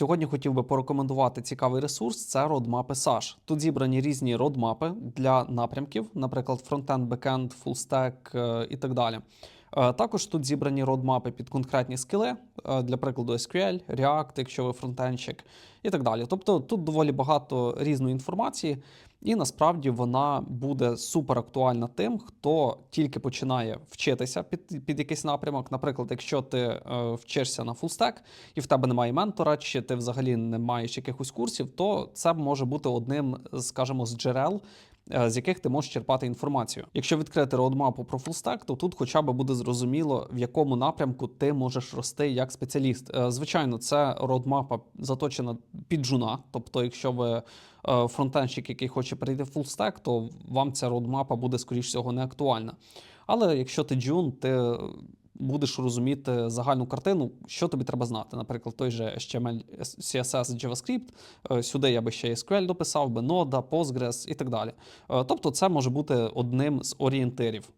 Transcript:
Сьогодні хотів би порекомендувати цікавий ресурс. Це родмапи SASH. Тут зібрані різні родмапи для напрямків, наприклад, фронтенд, бекенд, фулстек і так далі. Е, Також тут зібрані родмапи під конкретні скіли, е, для прикладу SQL, React, якщо ви фронтенщик, і так далі. Тобто тут доволі багато різної інформації, і насправді вона буде супер актуальна тим, хто тільки починає вчитися під, під якийсь напрямок. Наприклад, якщо ти е, вчишся на фулстек і в тебе немає ментора, чи ти взагалі не маєш якихось курсів, то це може бути одним, скажімо, з джерел. Е, З яких ти можеш черпати інформацію. Якщо відкрити родмапу про фулстек, то тут хоча б буде зрозуміло, в якому напрямку ти можеш рости як спеціаліст. Е, Звичайно, це родмапа заточена під джуна. Тобто, якщо ви е, фронтенщик, який хоче перейти в фулстек, то вам ця родмапа буде скоріш всього не актуальна. Але якщо ти джун, ти будеш розуміти загальну картину, що тобі треба знати. Наприклад, той же HTML, CSS, JavaScript. Е, Сюди я би ще SQL дописав би, Node, Postgres і так далі. Е, Тобто, це може бути одним з орієнтирів.